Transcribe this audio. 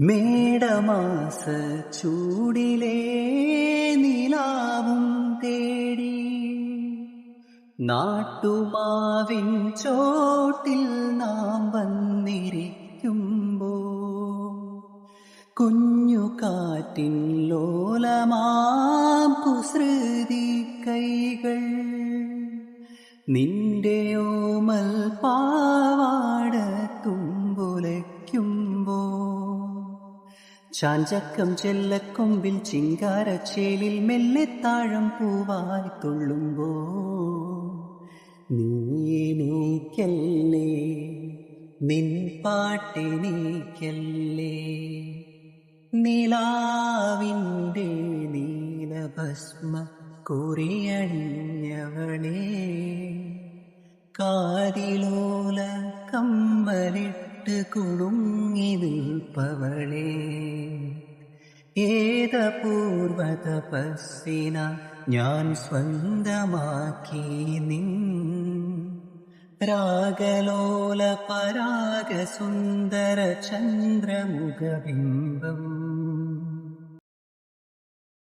മേടമാസ ചൂടിലേ നിലാവും തേടി. നാട്ടുമാവിൻ ചോട്ടിൽ നാം വന്നിരിക്കുമ്പോ കുഞ്ഞു കാറ്റിൻ ലോലമാം കുസൃതി കൈകൾ. നിന്റെ ഓമൽ പാവാട ചാഞ്ചക്കം ചെല്ലക്കൊമ്പിൽ ചിങ്കാരച്ചേലിൽ മെല്ലെ താഴം പൂവായി തുള്ളുമ്പോ നീക്കല്ലേ നിൻ പാട്ടെനീക്കല്ലേ നിലാവിന്റെ നീലഭസ്മ കുറിയണിഞ്ഞവളേ കാതിലോല കമ്മലിട്ട് കുണുങ്ങി നിൽപ്പവളേ ഏതപൂർവ തപസ്സിന ഞാൻ സ്വന്തമാക്കി നിൻ രാഗലോല പരാഗ സുന്ദര ചന്ദ്രമുഖബിംബം